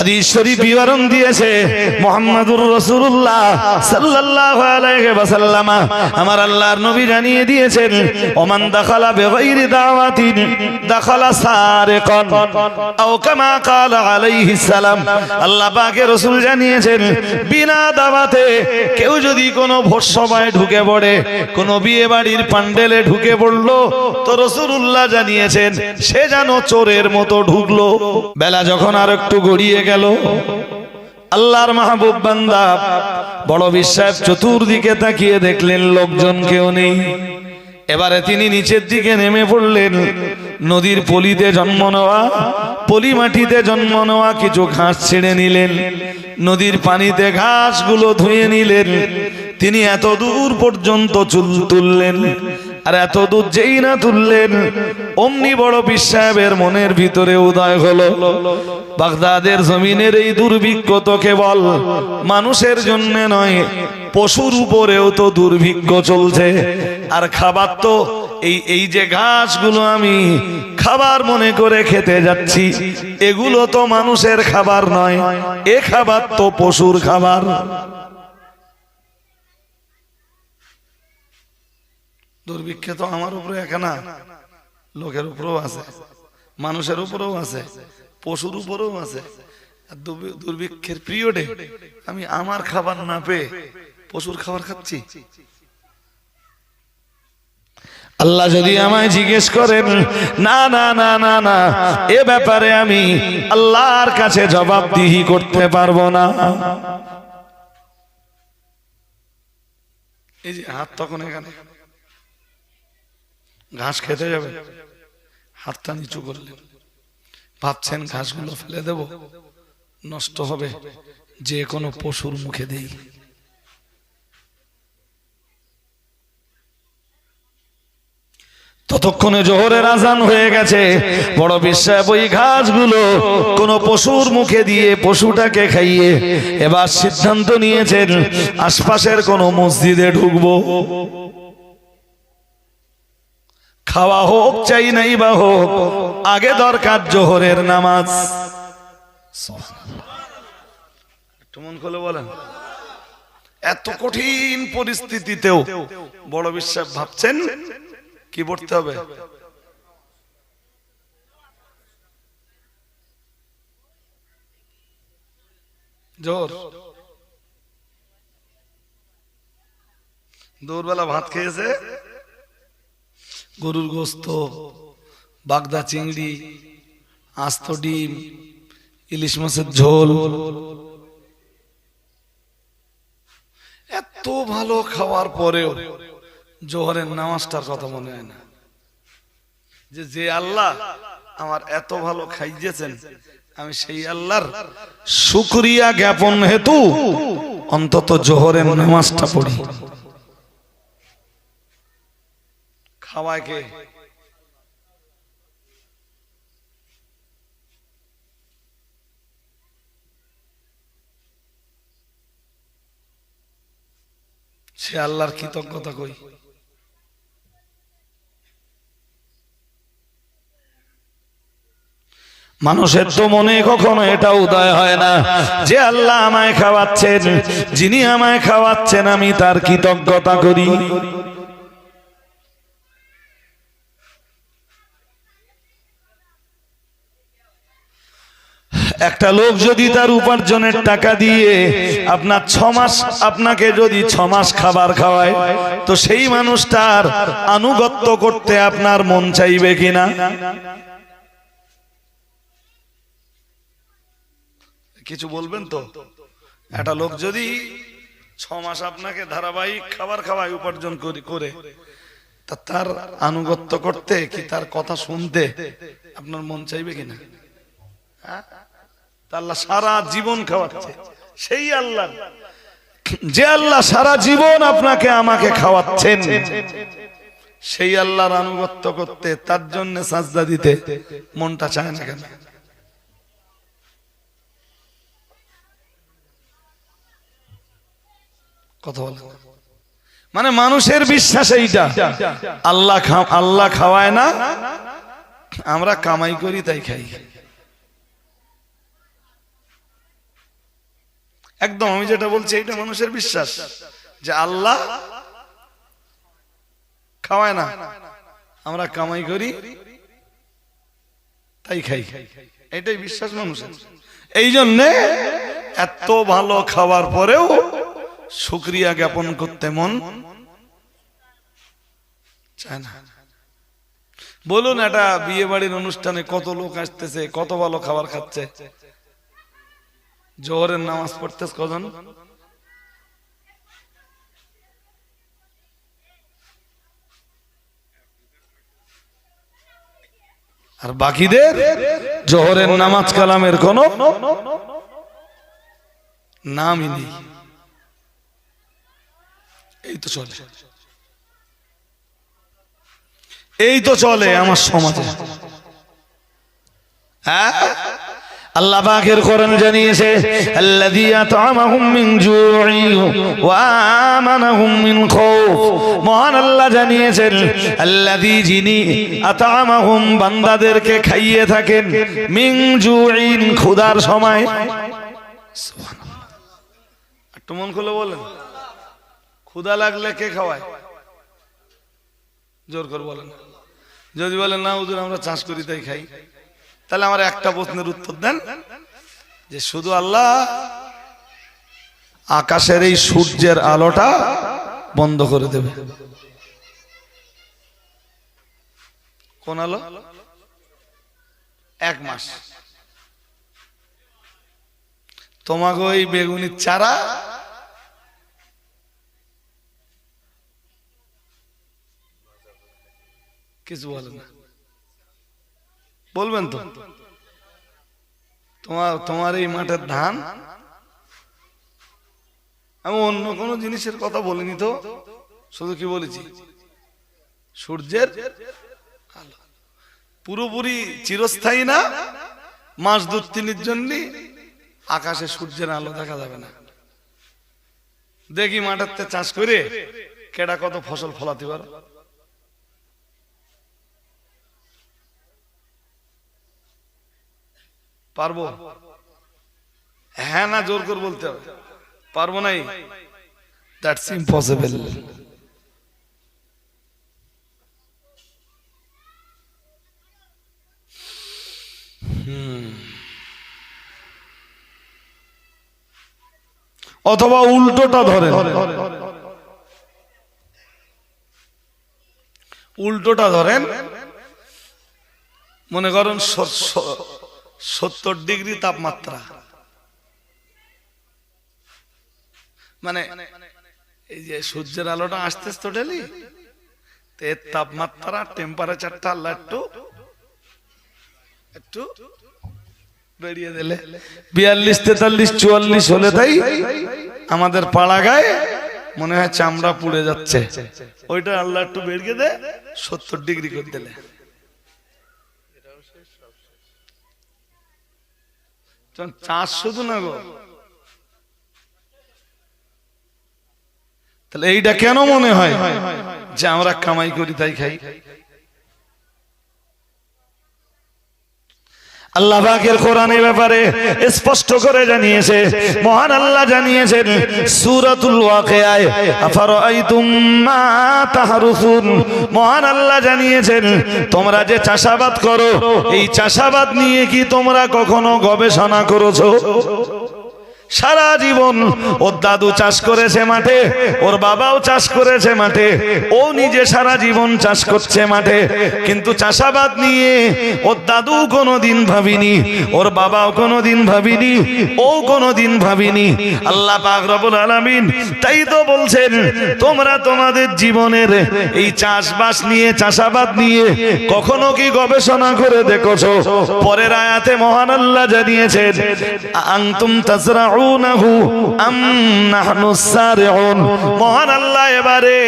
হাদিস শরীফ বিবরণ দিয়েছে মোহাম্মদুর রাসূলুল্লাহ সাল্লাল্লাহু আলাইহি ওয়াসাল্লাম। আমার আল্লাহর নবী জানিয়ে দিয়েছেন, ওমান দাখালা বিগাইরি দাওয়াতিন, দাখালা সারিকান, আও কামা ক্বালা আলাইহিস সালাম। আল্লাহ পাকের রাসূল জানিয়েছেন, বিনা দাওয়াতে কেউ যদি কোনো ভোজ সভায় ঢুকে পড়ে, কোনো বিয়ে বাড়ির প্যান্ডেলে ঢুকে পড়ল, তো রাসূলুল্লাহ জানিয়েছেন, সে যেন চোরের মতো ঢুকলো। বেলা যখন আর একটু গড়িয়ে গেল। আল্লাহর মাহবুব বান্দা বড় বিশ্বাস চতুর্দিকে তাকিয়ে দেখলেন, লোকজন কেউ নেই। এবারে তিনি নিচের দিকে নেমে পড়লেন। নদীর পলিতে জন্ম নেওয়া, পলি মাটিতে জন্ম নেওয়া কিছু ঘাস ছেড়ে নিলেন। নদীর পানিতে ঘাসগুলো ধুয়ে নিলেন। তিনি এত দূর পর্যন্ত চুল তুললেন। আর এত দূর যেই না তুললেন, অমনি বড় বিশ্বাবের মনের ভিতরে উদয় হলো। বাগদাদের জমিনের এই দুর্ভিক্ষ তো কেবল মানুষের জন্য নয়, পশুর উপরেও তো দুর্ভিক্ষ চলছে। আর খাবার তো এই এই যে ঘাসগুলো আমি খাবার মনে করে খেতে যাচ্ছি, এগুলো তো মানুষের খাবার নয়, এ খাবার তো পশুর খাবার। দুর্ভিক্ষ তো আমার উপরে একা না। লোকের উপরেও আছে। মানুষের উপরেও আছে। পশুর উপরেও আছে। দুর্ভিক্ষের পিরিয়ডে আমি আমার খাবার না পেয়ে পশুর খাবার খাচ্ছি। আল্লাহ যদি আমায় জিজ্ঞেস করেন, না না না না না, এ ব্যাপারে আমি আল্লাহর কাছে জবাবদিহি করতে পারব না। এই যে হাত তখন এখানে। ঘাস খেতে যাবে। হাতটা নিচু করলেন। ভাবছেন ঘাসগুলো ফেলে দেব। নষ্ট হবে। যে কোনো পশুর মুখে দেই। ততক্ষণে জোহরের আজান হয়ে গেছে। বড় বিশ্বাস, ওই ঘাসগুলো কোন পশুর মুখে দিয়ে পশুটাকে খাইয়ে এবার সিদ্ধান্ত নিয়েছেন, আশপাশের কোন মসজিদে ঢুকবো। খাওয়া হোক, চাই নাই বা হোক, আগে দরকার জোহরের নামাজ। একটু মন খুলে বলেন। এত কঠিন পরিস্থিতিতেও বড় বিশ্বাস ভাবছেন? কি পড়তে হবে? জোর। ভাত খেয়েছে? গরুর গোস্ত, বাগদা চিংড়ি, আস্ত ডিম, ইলিশ মাছের ঝোল। এত ভালো খাওয়ার পরেও জোহরের নামাজটার কথা মনে হয় না। যে যে আল্লাহ আমার এত ভালো খাইয়েছেন, আমি সেই আল্লাহর শুক্রিয়া জ্ঞাপন হেতু অন্তত জোহরের নামাজটা পড়ি। খাওয়ায় কে সে আল্লাহর কৃতজ্ঞতা কই। মানুষের তো মনে কখনো এটা উদয় হয় না, যে আল্লাহ আমায় খাওয়াচ্ছেন, যিনি আমায় খাওয়াচ্ছেন, আমি তার কৃতজ্ঞতা করি। একটা লোক যদি তার উপার্জনের টাকা দিয়ে আপনার ছ মাস আপনাকে যদি ছ মাস খাবার খাওয়ায়, তো সেই মানুষটার আনুগত্য করতে আপনার মন চাইবে কিনা? কিছু বলবেন তো? একটা লোক যদি ছ মাস আপনাকে ধারাবাহিক খাবার খাওয়ায়, উপার্জন করি তার আনুগত্য করতে কি তার কথা শুনতে আপনার মন চাইবে কিনা? হ্যাঁ? আল্লাহ সারা জীবন খাওয়াচ্ছে। সেই আল্লাহ। যে আল্লাহ সারা জীবন আপনাকে আমাকে খাওয়াচ্ছেন, সেই আল্লাহর আনুগত্য করতে, তার জন্য সাজদা দিতে মনটা চায় না কেন? কথা মানে মানুষের বিশ্বাস এইটা, আল্লাহ আল্লাহ খাওয়ায় না, আমরা কামাই করি তাই খাই খাই। একদম, আমি যেটা বলছি এটা মানুষের বিশ্বাস যে আল্লাহ খাওয়ায় না, আমরা কামাই করি, তাই খাই। এটাই বিশ্বাস মানুষের। এই জন্যে এত ভালো খাওয়ার পরেও শুক্রিয়া জ্ঞাপন করতে মন চায় না। বলুন এটা বিয়ে বাড়ির অনুষ্ঠানে কত লোক আসতেছে, কত ভালো খাবার খাচ্ছে? জোহরের নামাজ পড়তেছ কজন? আর বাকিদের? জোহরের নামাজ কালামের কোন নামই নেই। এই তো চলে। এই তো চলে আমার সমাজে। হ্যাঁ? আল্লাহ পাকের কোরআন জানিয়েছে আত'আমাহুম মিন ওয়া আমানাহুম মিন মহান আল্লাহ জানিয়েছেন আত'আমাহুম বান্দাদেরকে খাইয়ে থাকেন মিন জু'ইন ক্ষুধার সময়। সুবহানাল্লাহ। একটু মন খুলে বলেন, ক্ষুধা লাগলে কে খাওয়ায়? জোর করে বলেন। যদি বলেন, না হুজুর, আমরা চাষ করি, তাই খাই। তাহলে আমার একটা প্রশ্নের উত্তর দেন, যে শুধু আল্লাহ আকাশের এই সূর্যের আলোটা বন্ধ করে দেবে। কোন আলো? এক মাস। তোমাকে ওই বেগুনির চারা কিছু বলে না। বলবেন তো? তোমার তোমার এই মাঠের ধান? আমি অন্য কোনো জিনিসের কথা বলিনি তো। শুধু কি বলেছি? সূর্যের আলো। পুরোপুরি চিরস্থায়ী না? মাস দু তিনের জন্য আকাশে সূর্যের আলো দেখা যাবে না। দেখি মাঠের চাষ করে কেডা কত ফসল ফলাতে পারো? পারব? হ্যাঁ না, জোর করে বলতে হবে। পারব নাই? দ্যাটস ইম্পসিবল অথবা উল্টোটা ধরেন। উল্টোটা ধরেন। মনে করেন সত্তর ডিগ্রি তাপমাত্রা। মানে এই যে সূর্যের আলোটা আসতে তো ডেলি এর তাপমাত্রা টেম্পারেচারটা আল্লাহ একটু একটু বেরিয়ে দিলে। বিয়াল্লিশ, তেতাল্লিশ, চুয়াল্লিশ হলে তাই আমাদের পাড়া গায়ে মনে হয় চামড়া পুড়ে যাচ্ছে। ওইটা আল্লাহ একটু বেরিয়ে দে, সত্তর ডিগ্রি করে দিলে। চাষ শুধু না গো। তাহলে এইটা কেন মনে হয় যে আমরা কামাই করি তাই খাই? আল্লাহ পাকের কোরআনের ব্যাপারে স্পষ্ট করে জানিয়েছে, মহান আল্লাহ জানিয়েছেন, সূরাতুল ওয়াকিয়ায়, আফারাইতুম মা তাহরুসুন মহান আল্লাহ জানিয়েছেন, তোমরা যে চাষাবাদ করো, এই চাষাবাদ নিয়ে কি তোমরা কখনো গবেষণা করেছ? সারা জীবন। ওর দাদু চাষ করেছে মাঠে, ওর বাবাও চাষ করেছে মাঠে, ও নিজে সারা জীবন চাষ করছে মাঠে। কিন্তু চাষাবাদ নিয়ে ওর দাদু কোনোদিন ভাবিনি, ওর বাবাও কোনোদিন ভাবিনি, ও কোনোদিন ভাবিনি। আল্লাহ পাক রব্বুল আলামিন তাই তো বলছেন, তোমরা তোমাদের জীবনের এই চাষবাস নিয়ে, চাষাবাদ নিয়ে কখনো কি গবেষণা করে দেখেছ? পরের আয়াতে মহান আল্লাহ জানিয়েছেন আনতুম মহান আল্লাহ এবারে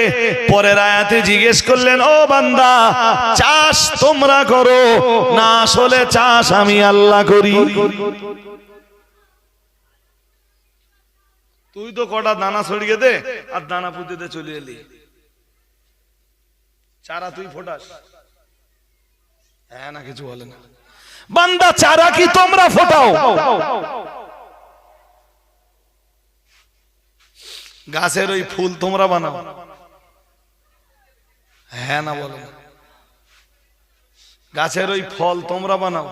পরের আয়াতে জিজ্ঞেস করলেন, ও বান্দা, চাষ তোমরা করো, না আসলে চাষ আমি আল্লাহ করি। তুই তো কটা দানা ছড়িয়ে দে আর দানা পুঁতে দে, চলে এলি। চারা তুই ফোটাস। হ্যাঁ না, কিছু বলে না। বান্দা, চারা কি তোমরা ফোটাও? গাছের ওই ফুল তোমরা বানাও। হ্যাঁ না বলো। গাছের ওই ফল তোমরা বানাও।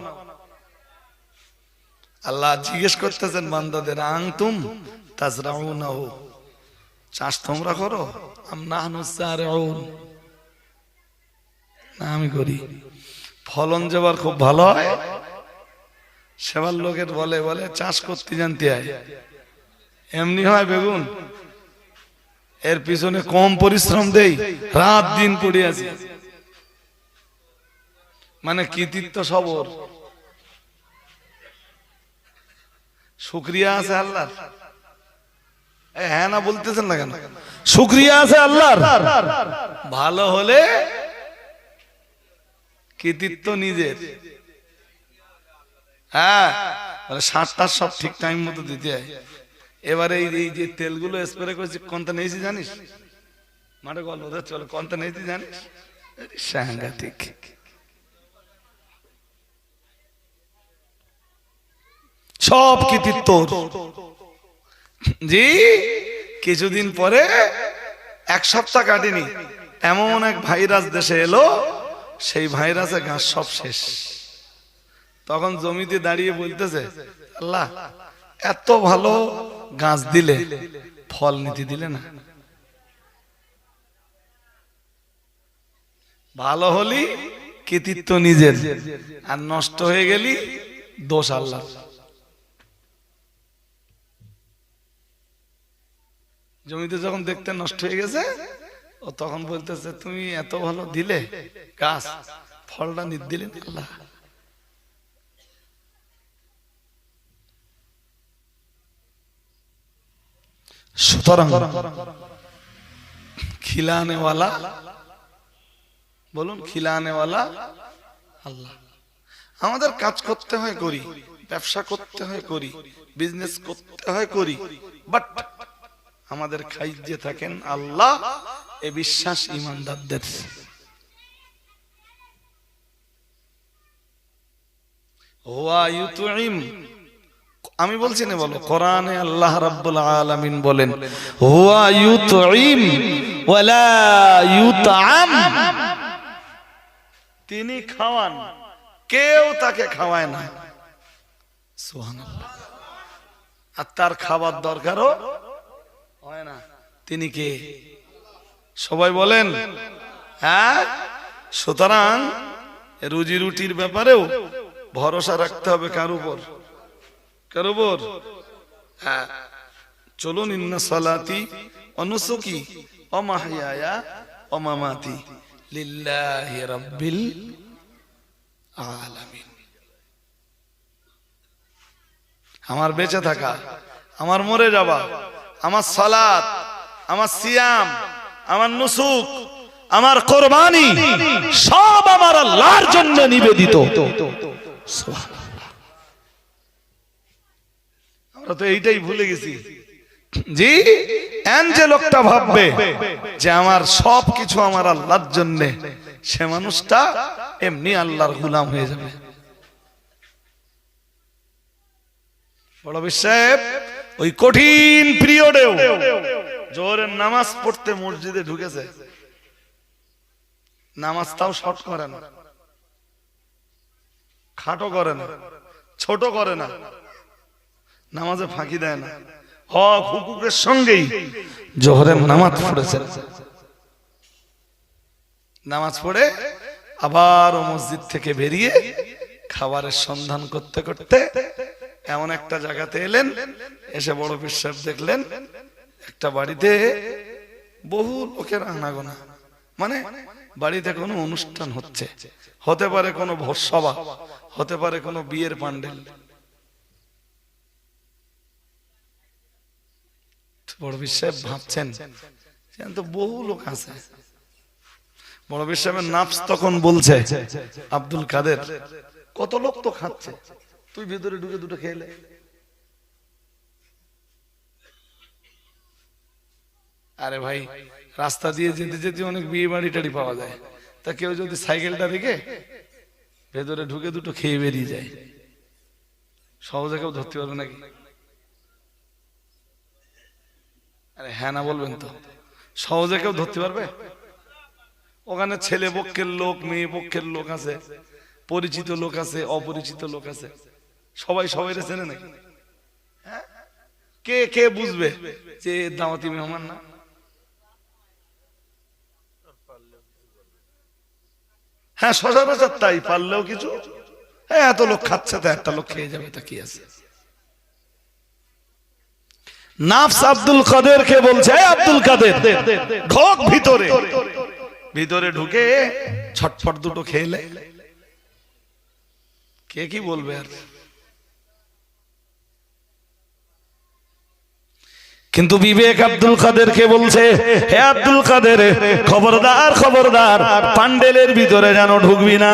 আল্লাহ জিজ্ঞেস করতেছেন, বান্দাদের আং তুম তাজরাউ না হো চাষ তোমরা করো। না, আমি করি। ফলন যেবার খুব ভালো হয়, সেবার লোকের বলে বলে, চাষ করতে জানতে হয় এমনি হয় বেগুন। এর পিছনে কম পরিশ্রম দেই, রাত দিন পড়ে আছি। মানে কৃতিত্ব সবর। শুক্রিয়া আছে আল্লাহর। হ্যাঁ না বলতেছেন না কেন? শুক্রিয়া আছে আল্লাহর। ভালো হলে কৃতিত্ব নিজের। হ্যাঁ সাতটা সব ঠিক টাইম মতো দিতে হয়। এবারে এই যে তেলগুলো স্প্রে করেছি কোনটা নিয়েছি জানিস? মাঠে গল্প চলো কোনটা নিয়েছি জানিস? সাংঘাতিক। সব কৃতিত্ব জি, কিছুদিন পরে এক সপ্তাহ কাটেনি, এমন এক ভাইরাস দেশে এলো, সেই ভাইরাসে ঘাস সব শেষ। তখন জমিতে দাঁড়িয়ে বলতেছে, আল্লাহ, এত ভালো গাছ দিলে ফল নিতে দিলে না। ভালো হলি কৃতিত্ব নিজের, আর নষ্ট হয়ে গেলি দোষ আল্লাহ জমিতে যখন দেখতে নষ্ট হয়ে গেছে, ও তখন বলতেছে, তুমি এত ভালো দিলে গাছ, ফলটা নিতে দিলে আল্লাহ। সুতরাং খিলানে ওয়ালা বলুন খিলানে ওয়ালা আল্লাহ। আমাদের কাজ করতে হয় করি, ব্যবসা করতে হয় করি বিজনেস করতে হয় করি বাট আমাদের খাইজে থাকেন আল্লাহ, এ বিশ্বাস ইমানদারদের। হুয়া ইউতুইম আমি বলছি না বলো। কোরআনে আল্লাহ রাব্বুল আলামিন বলেন হুয়া ইউতুইম ওয়ালা ইউতআম। তিনি খাওয়ান কেউ তাকে খাওয়ায় না। সুবহানাল্লাহ। আর তার খাবার দরকারও হয় না। তিনি কে? সবাই বলেন হ্যাঁ? সুতরাং রুজি রুটির ব্যাপারেও ভরসা রাখতে হবে কার উপর? হ্যাঁ। চলুন অনুসুকি অমামাতি লিল্লাহি আলামিন। আমার বেঁচে থাকা, আমার মরে যাওয়া, আমার সালাত, আমার সিয়াম, আমার নুসুক, আমার কোরবানি সব আমার আল্লাহর জন্য নিবেদিত। সুবহানাল্লাহ। আমরা তো এইটাই ভুলে গেছি। জি? যে লোকটা ভাববে যে আমার সব কিছু আমার আল্লাহর জন্য, সে মানুষটা এমনি আল্লাহর গুলাম হয়ে যাবে। ওই কঠিন পিরিয়ডেও নামাজ পড়তে মসজিদে ঢুকেছে। নামাজটাও শর্ট করে না খাটো করে না ছোট করে না। নামাজে ফাঁকি দেয় না। হক হুকুকের সঙ্গেই জোহরের নামাজ পড়েছে। নামাজ পড়ে আবার ও মসজিদ থেকে বেরিয়ে খাবারের সন্ধান করতে করতে এমন একটা জায়গাতে এলেন এসে বড় বিশ্বাস দেখলেন একটা বাড়িতে বহু লোকের আনাগোনা। মানে বাড়িতে কোনো অনুষ্ঠান হচ্ছে। হতে পারে কোনো ভোজসভা হতে পারে কোনো বিয়ের বড় বিশ্বাস ভাবছেন তো বহু লোক আছে। বড় বিশ্বাসের নাফস তখন বলছে, আব্দুল কাদের, কত লোক তো খাচ্ছে, তুই ভিতরে ঢুকে দুটো খেলে আরে ভাই, রাস্তা দিয়ে যেতে যেতে অনেক বিয়ে বাড়ি টাড়ি পাওয়া যায়। তা কেউ যদি সাইকেলটা রেখে ভেতরে ঢুকে দুটো খেয়ে বেরিয়ে যায়। সহজে কেউ ধরতে পারবে নাকি? আরে হ্যাঁ না বলবেন তো। সহজে কেউ ধরতে পারবে? ওখানে ছেলে পক্ষের লোক, মেয়ে পক্ষের লোক আছে, পরিচিত লোক আছে, অপরিচিত লোক আছে। সবাই সবাই চেনে নাকি? হ্যাঁ? কে কে বুঝবে যে দাওয়াতি মেহমান না? হ্যাঁ সচরাচর তাই, পারলেও কিছু। হ্যাঁ এত লোক খাচ্ছে, তো একটা লোক খেয়ে যাবে, তা কি আছে? নাফস আব্দুল কাদের কে বলছে? আব্দুল কাদের। ঢোক ভিতরে। ভিতরে ঢুকে ছটফট দুটো খেলে। কে কি বলবে আর? কিন্তু বিবেক আব্দুল কাদের কে বলছে, হে আব্দুল কাদের, খবরদার খবরদার, পান্ডেলের ভিতরে যেন ঢুকবি না।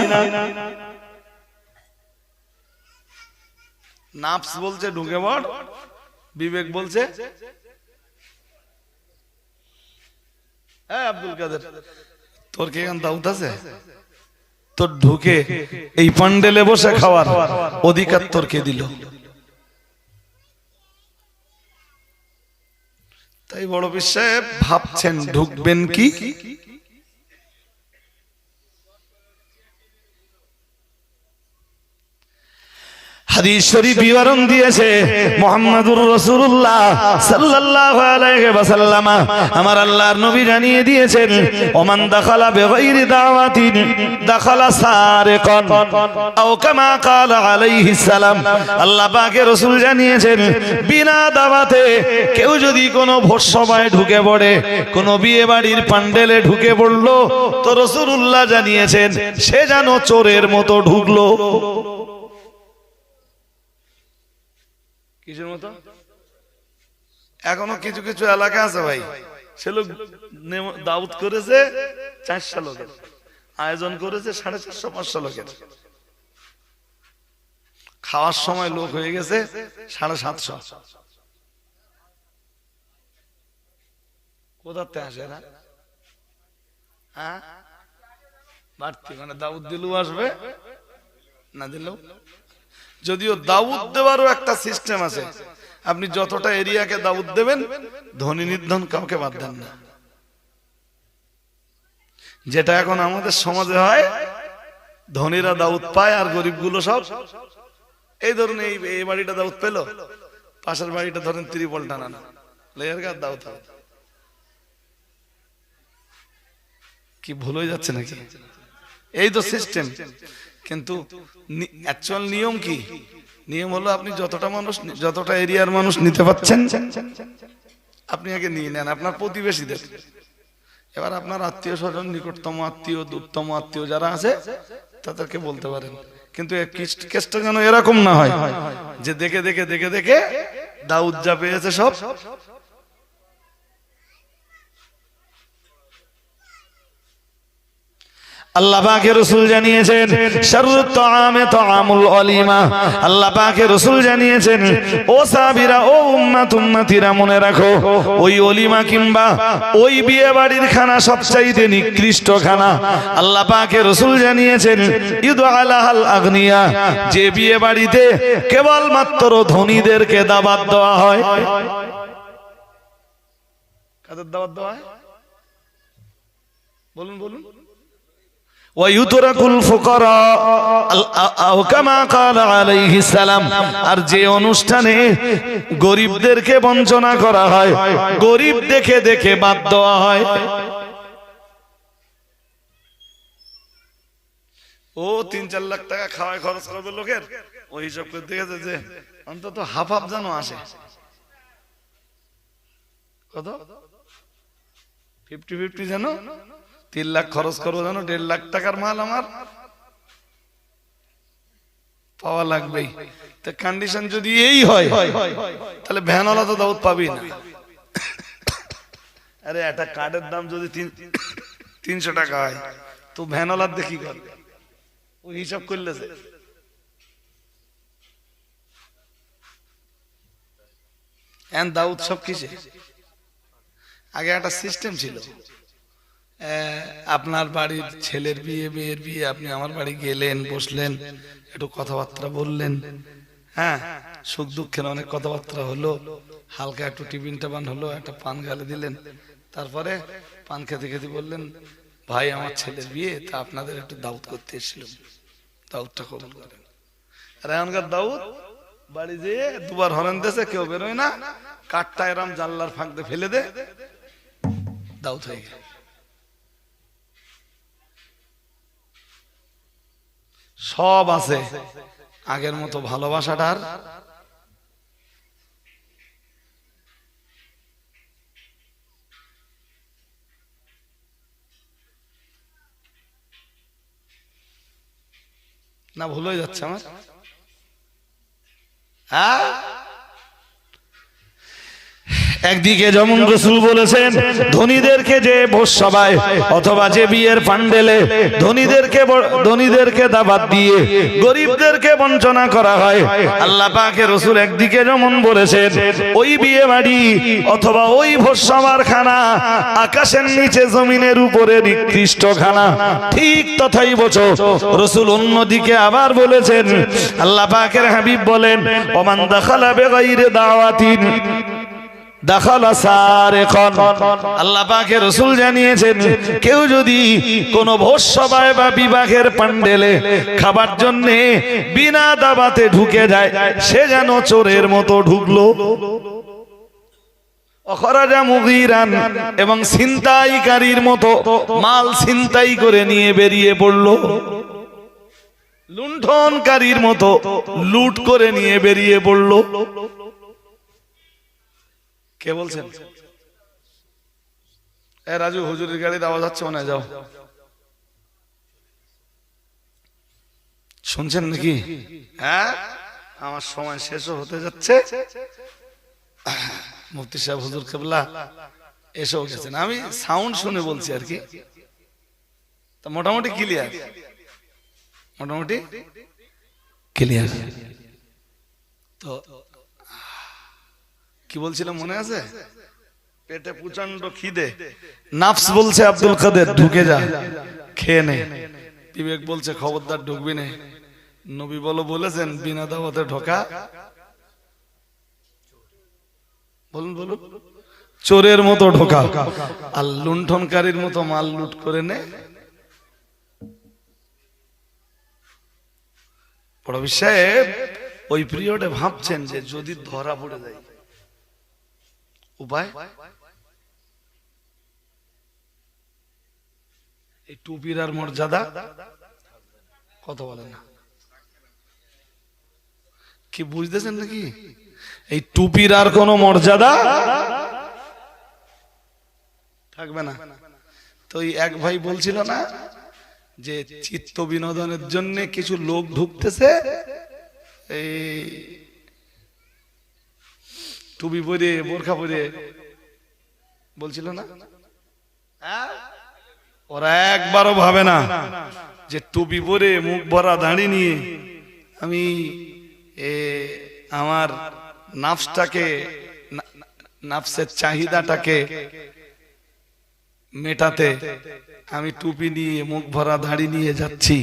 নাফস বলছে, ঢুকে পড়। বিবেক বলছে হ্যাঁ আব্দুল কাদের, তোর দাউত আছে? তোর ঢুকে এই পান্ডেলে বসে খাওয়ার অধিকার তোর কে দিল? তাই বড় বিশ্বে ভাবছেন, ঢুকবেন কি? হাদিস শরীফ বিবরণ দিয়েছে মোহাম্মদুর রাসূলুল্লাহ সাল্লাল্লাহু আলাইহি ওয়াসাল্লাম আমার আল্লাহর নবী জানিয়ে দিয়েছেন ওমান দাখালা বিগাইরি দাওয়াতিন দাখালা সারিকান আও কামা قال আলাইহি সালাম আল্লাহ পাকের রাসূল জানিয়েছেন বিনা দাওয়াতে কেউ যদি কোনো ভোজ সভায় ঢুকে পড়ে কোনো বিয়ে বাড়ির প্যান্ডেলে ঢুকে পড়লো তো রাসূলুল্লাহ জানিয়েছেন সে যেন চোরের মতো ঢুকলো কিসের মতো? এখনও কিছু কিছু এলাকা আছে ভাই। সে লোক দাউদ করেছে চারশো লোকের। আয়োজন করেছে সাড়ে চারশো পাঁচশো লোকের। খাওয়ার সময় লোক হয়ে গেছে সাড়ে সাতশো। কোথাতে আসে না হ্যাঁ? বাড়তি মানে দাউদ দিলেও আসবে? না দিলেও যদিও দাউদ দেওয়ারও একটা সিস্টেম আছে। আপনি যতটা এরিয়াকে দাউদ দেবেন ধনী নির্ধন কাউকে বাদ দেন না। যেটা এখন আমাদের সমাজে হয়, ধনীরা দাউদ পায় আর গরিবগুলো সব। এই ধরুন এই এই বাড়িটা দাউদ পেল, পাশের বাড়িটা ধরেন ত্রিপল টানা না লেয়ার গাছ দাউদ কি ভুল হয়ে যাচ্ছে নাকি? এই তো সিস্টেম কিন্তু অ্যাকচুয়াল নিয়ম কি? নিয়ম হলো আপনি যতটা মানুষ যতটা এরিয়ার মানুষ নিতে পারছেন, আপনি আগে নিয়ে নেন আপনার প্রতিবেশীদের। এবার আপনার আত্মীয় স্বজন নিকটতম আত্মীয়, দূরতম আত্মীয় যারা আছে, তাদেরকে বলতে পারেন। কিন্তু কেসটা যেন এরকম না হয়, যে দেখে দেখে দেখে দেখে দাউদ যা পেয়েছে সব রসুল জানিয়েছেন অলিমা। রসুল জানিয়েছেন, ও ও মনে রাখো, ওই অলিমা কিংবা ওই বিয়ে বাড়ির খানা নিকৃষ্ট খানা। আল্লাহ পাকে রসুল জানিয়েছেন ঈদ আলাহাল আগনিয়া। যে বিয়ে বাড়িতে কেবলমাত্র ধনীদেরকে দাবাত দেওয়া হয়। দাবাত দেওয়া হয়? বলুন বলুন। আর যে অনুষ্ঠানে গরিবদেরকে বঞ্চনা করা হয়, গরিব দেখে দেখে বাদ দেওয়া হয়। ও, তিন চার লাখ টাকা খাওয়ায় খরচ করবে লোকের। ওই হিসাব দেখেছে যে অন্তত হাফ হাফ যেন আসে। কত? ফিফটি ফিফটি যেন? তিন লাখ খরচ করব জানো? দেড় লাখ টাকার মাল আমার। পাওয়া লাগবেই তো কন্ডিশন যদি এই হয়, তাহলে ভ্যানওয়ালা তো দাউদ পাবি না। আরে, একটা কার্ডের দাম যদি তিন তিনশো টাকা হয়, তো ভ্যানওয়ালার দেখি করবে? ওই হিসাব করলে দাউদ সব কিসে? আগে একটা সিস্টেম ছিল। আপনার বাড়ির ছেলের বিয়ে, মেয়ের বিয়ে, আপনি আমার বাড়ি গেলেন, বসলেন, একটু কথাবার্তা বললেন। হ্যাঁ সুখ দুঃখের অনেক কথাবার্তা হলো। হালকা একটু টিফিন টাবান হলো, একটা পান গালে দিলেন। তারপরে পান খেতে খেতে বললেন, ভাই, আমার ছেলের বিয়ে, তা আপনাদের একটু দাউদ করতে এসেছিলাম দাউদটা কবুল করেন আর এখনকার দাউদ, বাড়ি যেয়ে দুবার হরেন দেশে, কেউ বেরোয় না। কাঠটা এরম জানলার ফাঁক দিয়ে ফেলে দে। দাউদ হয়ে গেল। সব আছে। আগের মতো ভালোবাসাটার না ভুল যাচ্ছে আমার। হ্যাঁ? একদিকে যেমন রসুল বলেছেন, ধনীদেরকে যে সভায় অথবা যে বিয়ের পান্ডেলে ধনীদেরকে ধনীদেরকে দাবাত দিয়ে গরিবদেরকে বঞ্চনা করা হয়। আল্লাহ পাকে রসুল একদিকে যেমন বলেছেন, ওই বিয়ে বাড়ি অথবা ওই ভোজ সভার খানা আকাশের নিচে জমিনের উপরে নিকৃষ্ট খানা। ঠিক তথাই বছর রসুল অন্যদিকে আবার বলেছেন, আল্লাহ পাকের হাবিব বলেন, ওমান দাখালা বেগাইরে দাওয়াতিন রসুল জানিয়েছেন, কেউ যদি কোন বা বিবাহের খাবার জন্য বিনা দাবাতে ঢুকে যায়, সে যেন চোরের মতো ঢুকলো। এবং ছিনতাইকারীর মতো মাল ছিনতাই করে নিয়ে বেরিয়ে পড়ল। লুণ্ঠনকারীর মতো লুট করে নিয়ে বেরিয়ে পড়ল। কে বলছেন? এ রাজু হুজুরের গাড়িতে আওয়াজ হচ্ছে মনে যাও। শুনছেন নাকি? হ্যাঁ? আমার সময় শেষও হতে যাচ্ছে। মুফতি সাহেব হুজুর কেবলা এসেও গেছেন। আমি সাউন্ড শুনে বলছি আর কি। তা মোটামুটি ক্লিয়ার মোটামুটি? ক্লিয়ার তো কি বলছিলাম মনে আছে? পেটে প্রচণ্ড খিদে। নাফস বলছে আব্দুল কাদের ঢুকে যা। খেয়ে নে। বিবেক বলছে খবরদার ঢুকবি নে। নবী বলো বলেছেন বিনা দাওয়াতে ঢোকা। বলুন বলুন। চোরের মতো ঢোকা। আর লুণ্ঠনকারীর মতো মাল লুট করে নে। বড় সাহেব ওই পিরিয়ডে ভাবছেন যে যদি ধরা পড়ে যায় উপায়? এই টুপির আর মর্যাদা? কত বলে না। কি বুঝতেছেন নাকি? এই টুপির আর কোন মর্যাদা? থাকবে না। তো এক ভাই বলছিল না যে চিত্ত বিনোদনের জন্য কিছু লোক ঢুকতেছে? এই টুপি পরে বোরখা পরে। বলছিল না? হ্যাঁ? ওরা একবারও ভাবে না যে টুপি পরে মুখ ভরা দাঁড়িয়ে নিয়ে আমি এ আমার নাফসটাকে নাফসের চাহিদাটাকে মেটাতে আমি টুপি নিয়ে মুখ ভরা দাড়ি নিয়ে যাচ্ছি।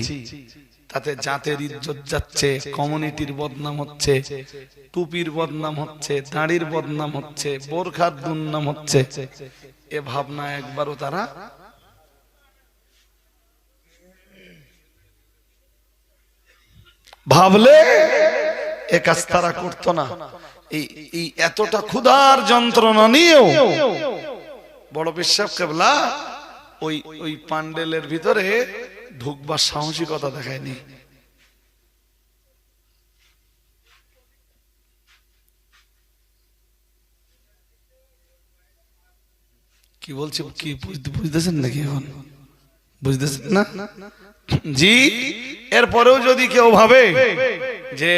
তাতে জাতের ইজ্জত যাচ্ছে, কমিউনিটির বদনাম হচ্ছে, টুপির বদনাম হচ্ছে, দাড়ির বদনাম হচ্ছে, বোরখার দুর্নাম হচ্ছে। এ ভাবনা একবারও তারা ভাবলে এ কাজ তারা করতো না। এই এতটা ক্ষুধার যন্ত্রণা নিয়েও বড় বিশ্বাস কেবলা ওই ওই পান্ডেলের ভিতরে ঢুকবার সাহসিকতা দেখায়নি। কি বলছি, কি বুঝতেছেন নাকি এখন? বুঝতেছেন না? জি, এরপরেও যদি কেউ ভাবে যে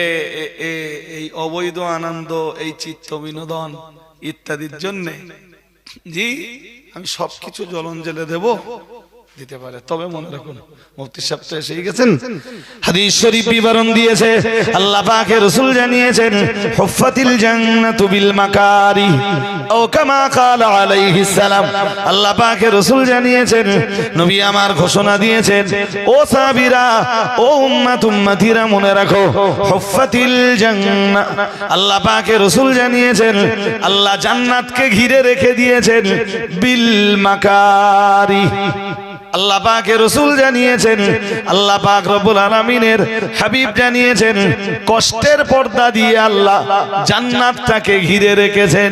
এই অবৈধ আনন্দ, এই চিত্ত বিনোদন ইত্যাদির জন্য, জি, আমি সবকিছু জ্বলন জেলে দেব। দিতে পারে। তবে মনে রাখুন, মুফতি সাহেব তো এসেই গেছেন। হাদিস শরীফ বিবরণ দিয়েছে, আল্লাহ পাকের রাসূল জানিয়েছেন হুফাতিল জান্নাতু বিল মাকারি। ও কামা ক্বালা আলাইহিস সালাম। আল্লাহ পাকের রাসূল জানিয়েছেন, নবী আমার ঘোষণা দিয়েছেন, ও সাহাবীরা, ও উম্মত উম্মতিরা, মনে রাখো হুফাতিল জান্নাহ আল্লাহ পাকের রাসূল জানিয়েছেন, আল্লাহ জান্নাতকে ঘিরে রেখে দিয়েছেন বিল মাকারি। আল্লাহ পাকে রসুল জানিয়েছেন, আল্লাহ পাক রব্বুল আলামিনের হাবিব জানিয়েছেন, কষ্টের পর্দা দিয়ে আল্লাহ জান্নাতটাকে ঘিরে রেখেছেন।